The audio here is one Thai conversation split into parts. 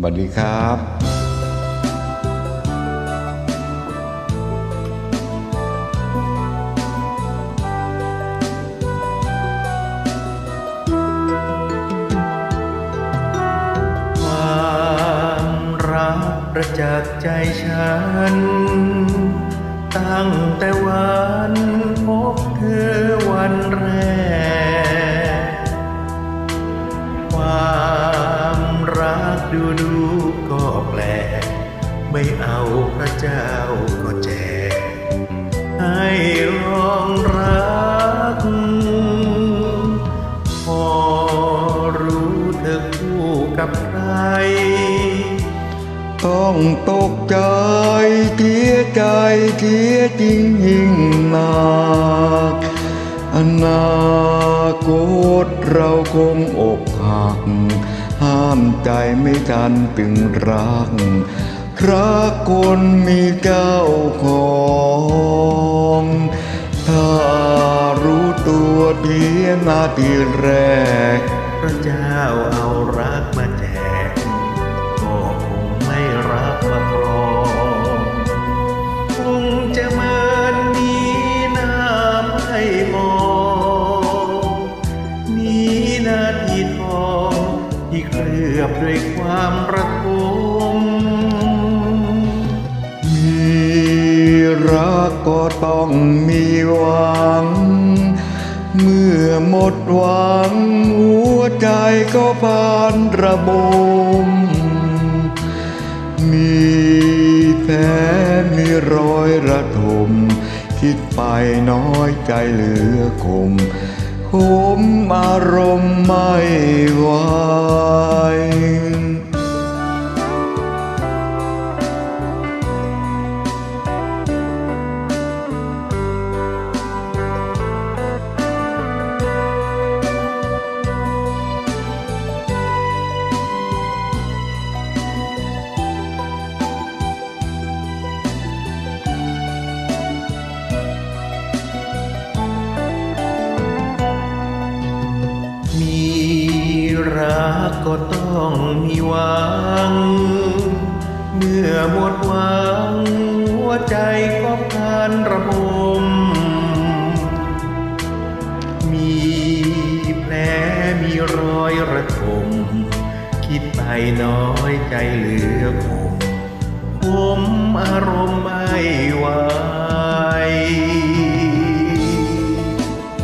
สวัสดีครับควากประจักษ์ใจฉัน ตั้งแต่วัน ดูดูก็แปลก ไม่เอาพระเจ้าก็แจก ให้รองรัก พอรู้เธอคู่กับใคร ต้องตกใจเสียใจเสียจริงยิ่งหนัก อนาคตเราคงอกหัก ห้ามใจไม่ทันตึงรัก รักคนมีเจ้าของถ้ารู้ตัวเพียงนาทีแรก พระเจ้าเอารักมา ที่เคลือบด้วยความระทมมีรักก็ต้องมีหวัง เมื่อหมดหวัง หัวใจก็พานระบม มีแผลมีรอยระทม คิดไปน้อยใจเหลือคมคมอารมณ์ไม่ รักก็ต้องมีหวัง เมื่อหมดหวัง หัวใจก็พานระบม มีแผลมีรอยระทม คิดไปน้อยใจเหลือคมผมอารมณ์ไม่ไหว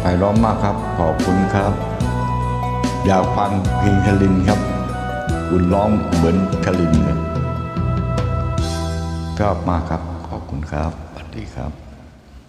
ไพเราะมากครับ ขอบคุณครับ อยากฟังเพลงคลินครับ คุณร้องเหมือนคลินเลยชอบมากครับ ขอบคุณครับสวัสดีครับ